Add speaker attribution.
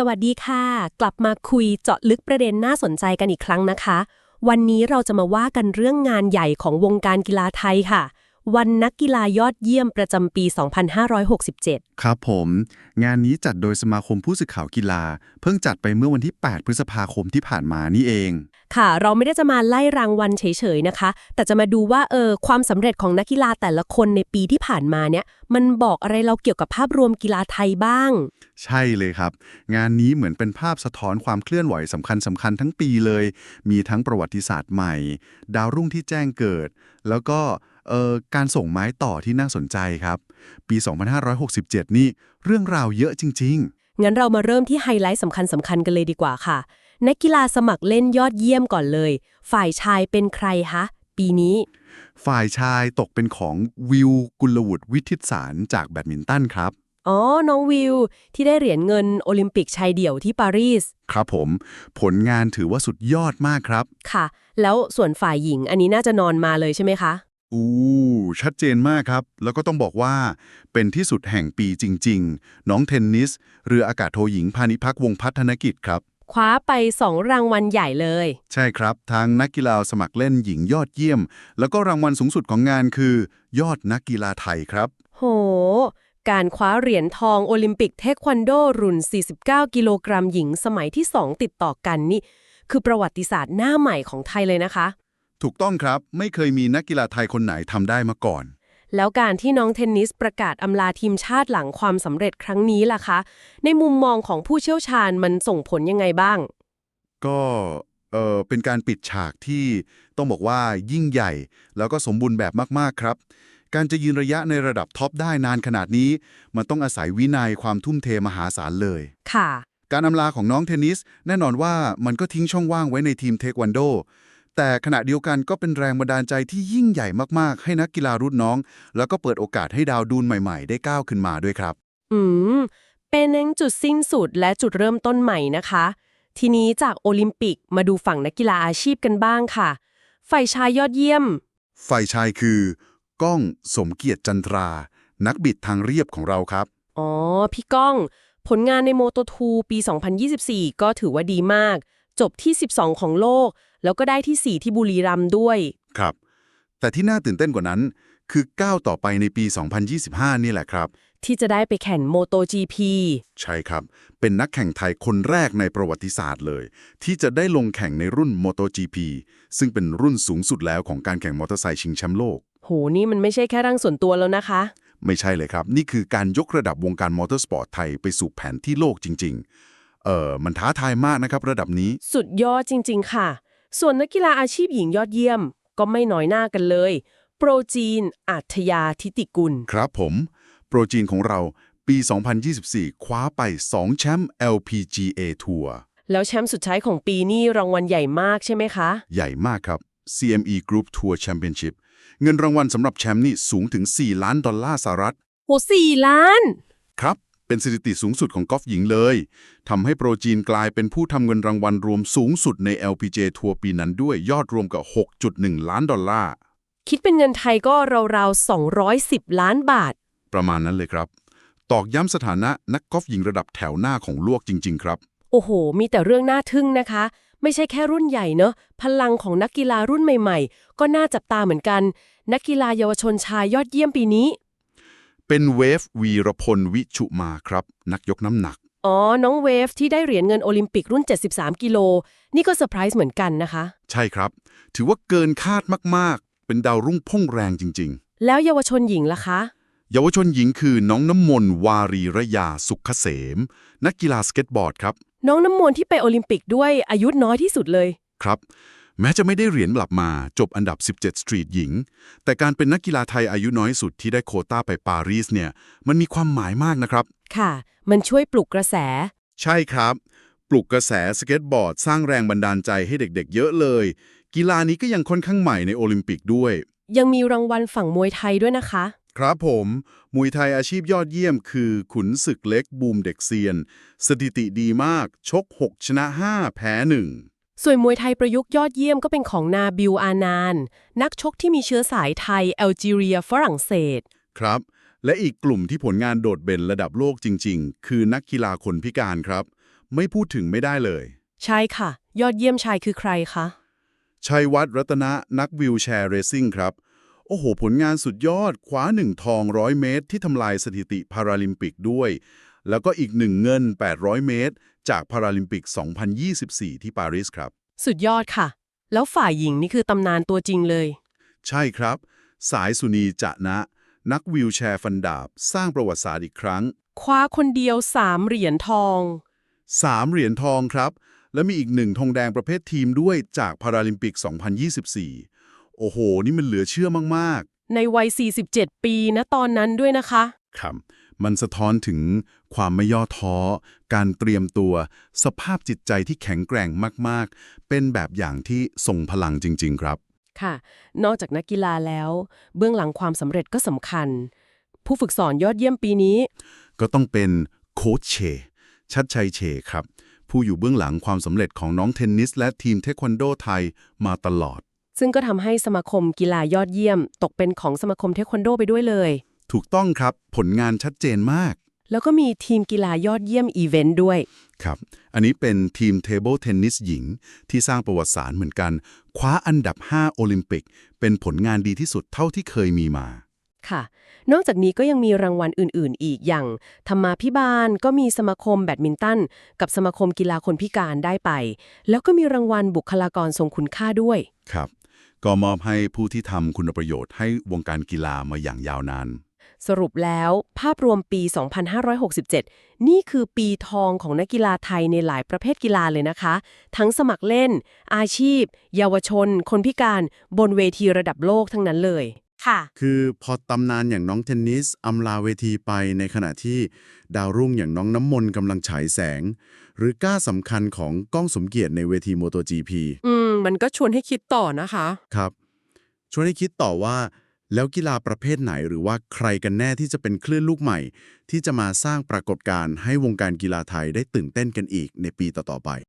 Speaker 1: สวัสดีค่ะ กลับมาคุยเจาะลึกประเด็นน่าสนใจกันอีกครั้งนะคะ วันนี้เราจะมาว่ากันเรื่องงานใหญ่ของวงการกีฬาไทยค่ะ วันนักกีฬายอดเยี่ยมประจำปี 2567
Speaker 2: ครับผม งานนี้จัดโดยสมาคมผู้สื่อข่าวกีฬา เพิ่งจัดไปเมื่อวันที่ 8 พฤษภาคมที่ผ่านมานี่เอง
Speaker 1: ค่ะ เราไม่ได้จะมาไล่รางวัลเฉยๆนะคะ แต่จะมาดูว่าเออความสำเร็จของนักกีฬาแต่ละคนในปีที่ผ่านมาเนี่ย มันบอกอะไรเราเกี่ยวกับภาพรวมกีฬาไทยบ้าง
Speaker 2: ใช่เลยครับ งานนี้เหมือนเป็นภาพสะท้อนความเคลื่อนไหวสำคัญสำคัญทั้งปีเลย มีทั้งประวัติศาสตร์ใหม่ ดาวรุ่งที่แจ้งเกิด แล้วก็เอ่อ การส่งไม้ต่อที่น่าสนใจครับ ปี 2567 นี่เรื่องราวเยอะจริง ๆ
Speaker 1: งั้นเรามาเริ่มที่ไฮไลท์สำคัญสำคัญกันเลยดีกว่าค่ะ นักกีฬาสมัครเล่นยอดเยี่ยมก่อนเลย ฝ่ายชายเป็นใครคะ ปีนี้
Speaker 2: ฝ่ายชายตกเป็นของวิวกุลวุฒิวิทิตสารจากแบดมินตันครับ
Speaker 1: อ๋อ น้องวิว ที่ได้เหรียญเงินโอลิมปิกชายเดี่ยวที่ปารีส
Speaker 2: ครับผม ผลงานถือว่าสุดยอดมากครับ
Speaker 1: ค่ะ แล้วส่วนฝ่ายหญิงอันนี้น่าจะนอนมาเลยใช่ไหมคะ
Speaker 2: อู้ชัดเจนมากครับ แล้วก็ต้องบอกว่า เป็นที่สุดแห่งปีจริง ๆ น้องเทนนิส เรืออากาศโทหญิงพานิพักษ์วงศ์พัฒนกิจครับ
Speaker 1: คว้าไป 2 รางวัลใหญ่เลย
Speaker 2: ใช่ครับ ทางนักกีฬาสมัครเล่นหญิงยอดเยี่ยม แล้วก็รางวัลสูงสุดของงานคือ ยอดนักกีฬาไทยครับ
Speaker 1: โห การคว้าเหรียญทองโอลิมปิกเทควันโดรุ่น 49 กิโลกรัมหญิงสมัยที่ 2 ติดต่อกันนี่ คือประวัติศาสตร์หน้าใหม่ของไทยเลยนะคะ
Speaker 2: ถูกต้องครับไม่เคยมีนักกีฬาไทยคนไหนทำได้มาก่อน
Speaker 1: แล้วการที่น้องเทนนิสประกาศอำลาทีมชาติหลังความสำเร็จครั้งนี้ล่ะคะ ในมุมมองของผู้เชี่ยวชาญมันส่งผลยังไงบ้าง
Speaker 2: ก็เออเป็นการปิดฉากที่ต้องบอกว่ายิ่งใหญ่ แล้วก็สมบูรณ์แบบมาก ๆ ครับ การจะยืนระยะในระดับท็อปได้นานขนาดนี้ มันต้องอาศัยวินัยความทุ่มเทมหาศาลเลย
Speaker 1: ค่ะ
Speaker 2: การอำลาของน้องเทนนิส แน่นอนว่ามันก็ทิ้งช่องว่างไว้ในทีมเทควันโด แต่ขณะเดียวกันก็เป็นแรงบันดาลใจที่ยิ่งใหญ่มากๆ ให้นักกีฬารุ่นน้อง แล้วก็เปิดโอกาสให้ดาวดูนใหม่ๆ ได้ก้าวขึ้นมาด้วยครับ
Speaker 1: อืม เป็นทั้งจุดสิ้นสุดและจุดเริ่มต้นใหม่นะคะ ทีนี้จากโอลิมปิกมาดูฝั่งนักกีฬาอาชีพกันบ้างค่ะ ฝ่ายชายยอดเยี่ยม
Speaker 2: ฝ่ายชายคือ ก้องสมเกียรติจันทรา นักบิดทางเรียบของเราครับ
Speaker 1: อ๋อ พี่ก้อง ผลงานในโมโต2ปี 2024 ก็ถือว่าดีมาก จบที่ 12 ของโลก แล้วก็ได้ที่ 4 ที่บุรีรัมย์ด้วย
Speaker 2: ครับ แต่ที่น่าตื่นเต้นกว่านั้น คือก้าวต่อไปในปี 2025 นี่แหละครับ
Speaker 1: ที่จะได้ไปแข่งโมโต GP
Speaker 2: ใช่ครับ เป็นนักแข่งไทยคนแรกในประวัติศาสตร์เลย ที่จะได้ลงแข่งในรุ่น MotoGP ซึ่งเป็นรุ่นสูงสุดแล้วของการแข่งมอเตอร์ไซค์ชิงแชมป์โลก
Speaker 1: โห นี่มันไม่ใช่แค่ร่างส่วนตัวแล้วนะคะ
Speaker 2: ไม่ใช่เลยครับ นี่คือการยกระดับวงการมอเตอร์สปอร์ตไทยไปสู่แผนที่โลกจริง ๆ เออมันท้าทายมากนะครับระดับนี้
Speaker 1: สุดยอดจริง ๆ ค่ะ ส่วนนักกีฬาอาชีพหญิงยอดเยี่ยม ก็ไม่น้อยหน้ากันเลย โปรจีนอัธยาทิติกุล
Speaker 2: ครับผม โปรจีนของเราปี 2024 คว้าไป 2 แชมป์ LPGA ทัวร์
Speaker 1: แล้วแชมป์สุดท้ายของปีนี้รางวัลใหญ่มากใช่ไหมคะ
Speaker 2: ใหญ่มากครับ CME Group Tour Championship เงินรางวัลสำหรับแชมป์นี่สูงถึง 4 ล้านดอลลาร์สหรัฐ
Speaker 1: โหสี่ล้าน
Speaker 2: ครับ เป็นสถิติสูงสุดของกอล์ฟหญิงเลยทำให้โปรจีนกลายเป็นผู้ทำเงินรางวัลรวมสูงสุดใน LPGA ทัวร์ปีนั้นด้วยยอดรวมกับ 6.1 ล้านดอลลาร์
Speaker 1: คิดเป็นเงินไทยก็ราวๆ 210 ล้านบาท
Speaker 2: ประมาณนั้นเลยครับ ตอกย้ำสถานะนักกอล์ฟหญิงระดับแถวหน้าของโลกจริง ๆ ครับ
Speaker 1: โอ้โห มีแต่เรื่องน่าทึ่งนะคะ ไม่ใช่แค่รุ่นใหญ่เนอะพลังของนักกีฬารุ่นใหม่ ๆ ก็น่าจับตาเหมือนกัน นักกีฬาเยาวชนชายยอดเยี่ยมปีนี้
Speaker 2: เป็นเวฟวีรพลวิชุมาครับ นักยกน้ำหนัก
Speaker 1: อ๋อ น้องเวฟที่ได้เหรียญเงินโอลิมปิกรุ่น 73 กิโล นี่ก็เซอร์ไพรส์เหมือนกันนะคะ
Speaker 2: ใช่ครับ ถือว่าเกินคาดมากๆ เป็นดาวรุ่งพุ่งแรงจริง
Speaker 1: แล้วเยาวชนหญิงล่ะคะ
Speaker 2: ๆเยาวชนหญิงคือน้องน้ำมนต์วารีระยาสุขเกษม นักกีฬาสเก็ตบอร์ดครับ
Speaker 1: น้องน้ำมนต์ที่ไปโอลิมปิกด้วยอายุน้อยที่สุดเลย
Speaker 2: ครับ แม้จะไม่ได้เหรียญกลับมาจบอันดับ 17 สตรีทหญิง แต่การเป็นนักกีฬาไทยอายุน้อยสุดที่ได้โควต้าไปปารีสเนี่ย มันมีความหมายมากนะครับ
Speaker 1: ค่ะ มันช่วยปลุกกระแส
Speaker 2: ใช่ครับ ปลุกกระแสสเก็ตบอร์ด สร้างแรงบันดาลใจให้เด็กๆ เยอะเลย กีฬานี้ก็ยังค่อนข้างใหม่ในโอลิมปิกด้วย
Speaker 1: ยังมีรางวัลฝั่งมวยไทยด้วยนะคะ
Speaker 2: ครับผม มวยไทยอาชีพยอดเยี่ยมคือ ขุนศึกเล็กบูมเด็กเซียน สถิติดีมาก ชก 6 ชนะ 5 แพ้ 1
Speaker 1: ส่วนมวยไทยประยุกต์ยอดเยี่ยมก็เป็นของนาบิลอานาน นักชกที่มีเชื้อสายไทยแอลจีเรียฝรั่งเศส
Speaker 2: ครับ และอีกกลุ่มที่ผลงานโดดเด่นระดับโลกจริง ๆ คือนักกีฬาคนพิการครับ ไม่พูดถึงไม่ได้เลย
Speaker 1: ใช่ค่ะ ยอดเยี่ยมชายคือใครคะ
Speaker 2: ชัยวัฒน์รัตนะนักวิวแชร์เรซิ่งครับ โอ้โห ผลงานสุดยอดคว้าหนึ่งทอง100เมตร ที่ทำลายสถิติพาราลิมปิกด้วย แล้วก็อีกหนึ่งเงิน 800 เมตร จากพาราลิมปิก 2024 ที่ปารีสครับ
Speaker 1: สุดยอดค่ะ แล้วฝ่ายหญิงนี่คือตำนานตัวจริงเลย
Speaker 2: ใช่ครับ สายสุนีจะนะ นักวิวแชร์ฟันดาบ สร้างประวัติศาสตร์อีกครั้ง
Speaker 1: คว้าคนเดียว3เหรียญทอง
Speaker 2: 3เหรียญทองครับ และมีอีกหนึ่งทองแดงประเภททีมด้วยจากพาราลิมปิก 2024 โอ้โห นี่มันเหลือเชื่อมาก
Speaker 1: ในวัย 47 ปีนะตอนนั้นด้วยนะคะ
Speaker 2: ๆครับ มันสะท้อนถึงความไม่ย่อท้อ การเตรียมตัว สภาพจิตใจที่แข็งแกร่งมาก ๆ เป็นแบบอย่างที่ทรงพลังจริง ๆ ครับ
Speaker 1: ค่ะ นอกจากนักกีฬาแล้ว เบื้องหลังความสำเร็จก็สำคัญ ผู้ฝึกสอนยอดเยี่ยมปีนี้
Speaker 2: ก็ต้องเป็นโค้ชเช ชัดชัยเชครับ ผู้อยู่เบื้องหลังความสำเร็จของน้องเทนนิส และทีมเทควันโดไทยมาตลอด
Speaker 1: ซึ่งก็ทำให้สมาคมกีฬายอดเยี่ยม ตกเป็นของสมาคมเทควันโดไปด้วยเลย
Speaker 2: ถูกต้องครับผลงานชัดเจนมาก
Speaker 1: แล้วก็มีทีมกีฬายอดเยี่ยมอีเวนต์ด้วย
Speaker 2: ครับ อันนี้เป็นทีมเทเบิลเทนนิสหญิง ที่สร้างประวัติศาสตร์เหมือนกัน คว้าอันดับ 5 โอลิมปิก เป็นผลงานดีที่สุดเท่าที่เคยมีมา
Speaker 1: ค่ะ นอกจากนี้ก็ยังมีรางวัลอื่น ๆ อีกอย่าง ธรรมาพิบาลก็มีสมาคมแบดมินตัน กับสมาคมกีฬาคนพิการได้ไป แล้วก็มีรางวัลบุคลากรทรงคุณค่าด้วย
Speaker 2: ครับ ก็มอบให้ผู้ที่ทำคุณประโยชน์ให้วงการกีฬามาอย่างยาวนาน
Speaker 1: สรุปแล้วภาพรวมปี 2567 นี่คือปีทองของนักกีฬาไทยในหลายประเภทกีฬาเลยนะคะ ทั้งสมัครเล่น อาชีพ เยาวชน คนพิการ บนเวทีระดับโลกทั้งนั้นเลยค่ะ
Speaker 3: คือพอตำนานอย่างน้องเทนนิสอำลาเวทีไปในขณะที่ดาวรุ่งอย่างน้องน้ำมนต์กำลังฉายแสง หรือก้าสำคัญของก้องสมเกียรติในเวที MotoGP
Speaker 1: อืม มันก็ชวนให้คิดต่อนะคะ
Speaker 3: ครับ ชวนให้คิดต่อว่า แล้วกีฬาประเภทไหนหรือว่าใครกันแน่ที่จะเป็นคลื่นลูกใหม่ ที่จะมาสร้างปรากฏการณ์ให้วงการกีฬาไทยได้ตื่นเต้นกันอีกในปีต่อๆไป